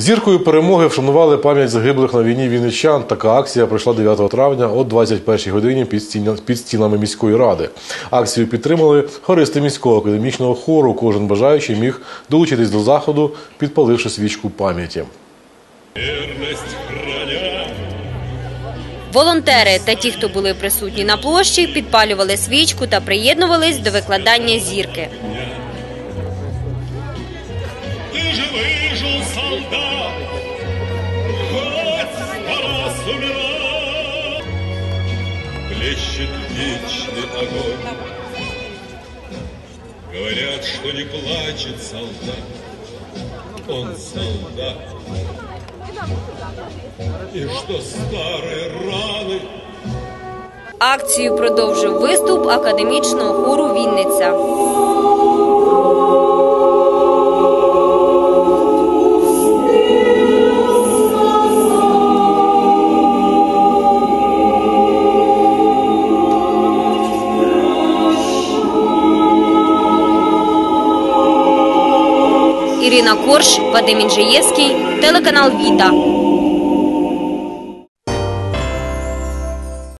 Зіркою перемоги вшанували пам'ять загиблих на війні вінничан. Така акція пройшла 9 травня о 21 годині під, стінами міської ради. Акцію підтримали хористи міського академічного хору. Кожен бажаючий міг долучитись до заходу, підпаливши свічку пам'яті. Волонтери та ті, хто були присутні на площі, підпалювали свічку та приєднувались до викладання зірки. Выжил, выжил солдат, хоть сто раз умирал. Плещет вечный огонь. Говорят, что не плачет солдат, он солдат. И что старые раны Акцію продовжив виступ академічного хору Вінниця. Ірина Корж, Вадим Інжиєвський, телеканал Віта.